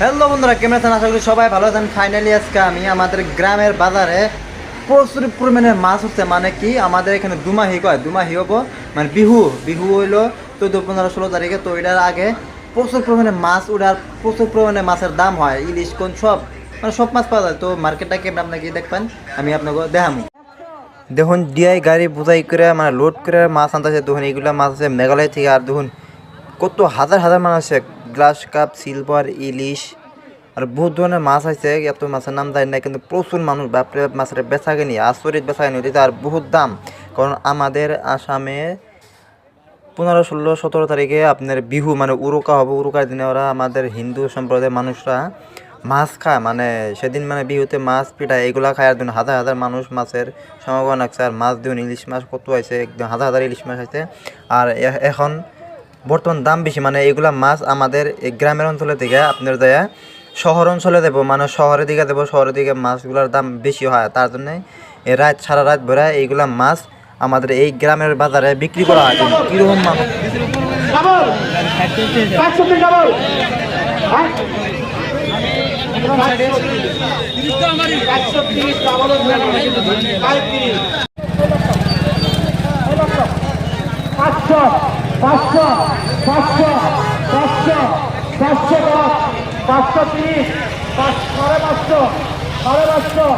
Hello বন্ধুরা, কেমন আছেন? আশা করি সবাই ভালো আছেন। ফাইনালি আজকে আমি আমাদের গ্রামের বাজারে প্রচুর পরিমাণে মাছ হচ্ছে মানে কি, আমাদের এখানে দুমাহি, কয়? দুমাহি হব। মানে বিহু বিহু হইল চোদ্দ, পনেরো, ষোলো তারিখে। তো এটার আগে প্রচুর পরিমাণে মাছ উঠার প্রচুর পরিমাণে মাছের দাম হয়। ইলিশ, কোন, সব মানে সব মাছ পাওয়া যায়। তো মার্কেটটা কেমন আপনাকে দেখবেন? আমি আপনাকে দেখামু। দেখুন ডিআই গাড়ি বোঝাই করে মানে লোড করে মাছ আনতেছে। দেখুন, এইগুলা মাছ আছে মেঘালয় থেকে, আর দেখুন, কত হাজার হাজার মাছ আছে। গ্লাস কাপ সিলভার ইলিশ, আর বহুত ধরনের মাছ আছে। এত মাছের নাম জানি না, কিন্তু প্রচুর মানুষ, বাপরে বাপ, মাছের বেচা কিনি, আচরিত বেচা কিনি। আর বহুত দাম। কারণ আমাদের আসামে পনেরো, ষোলো, সতেরো তারিখে আপনার বিহু মানে উরুকা হবে। উরুকার দিনে ওরা আমাদের হিন্দু সম্প্রদায়ের মানুষরা মাছ খায় মানে সেদিন মানে বিহুতে মাছ পিঠা এগুলা খায়, আর হাজার হাজার মানুষ মাছের সমাগম আছে আর মাছ দিন ইলিশ মাছ কত আছে একদম হাজার হাজার ইলিশ মাছ আছে আর এখন বর্তমান দাম বেশি মানে এগুলা মাছ আমাদের এই গ্রামের অঞ্চলের দিকে আপনার দেয়া শহর অঞ্চলে দেবো মানে শহরের দিকে দেবো, শহরের দিকে মাছগুলোর দাম বেশি হয়, তার জন্যে রাত, সারা রাত ভরে এইগুলা মাছ আমাদের এই গ্রামের বাজারে বিক্রি করা হয়। কীরকম মানুষ পাঁচশো? পাঁচশো পাঁচশো পাঁচশো পাঁচশো পাঁচশো তিরিশ পাঁচ সাড়ে পাঁচশো সাড়ে পাঁচশো